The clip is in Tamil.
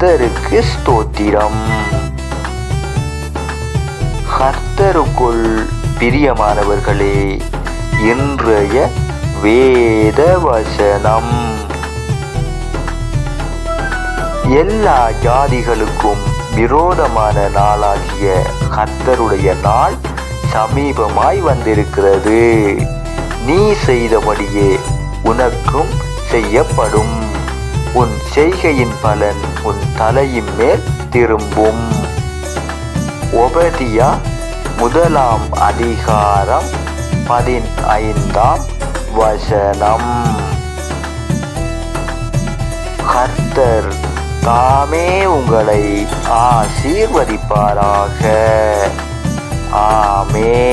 கர்த்தருக்கு ஸ்தோத்திரம். கர்த்தருக்குள் பிரியமானவர்களே இன்றைய வேத வசனம் எல்லா ஜாதிகளுக்கும் விரோதமான நாளாகிய கர்த்தருடைய நாள் சமீபமாய் வந்திருக்கிறது. நீ செய்தபடியே உனக்கும் செய்யப்படும். உன் செய்கையின் பலன் உன் தலையின் மேல் திரும்பும். ஒபதியா முதலாம் அதிகாரம் பதினைந்தாம் வசனம். கர்த்தர் தாமே உங்களை ஆசீர்வதிப்பாராக. ஆமே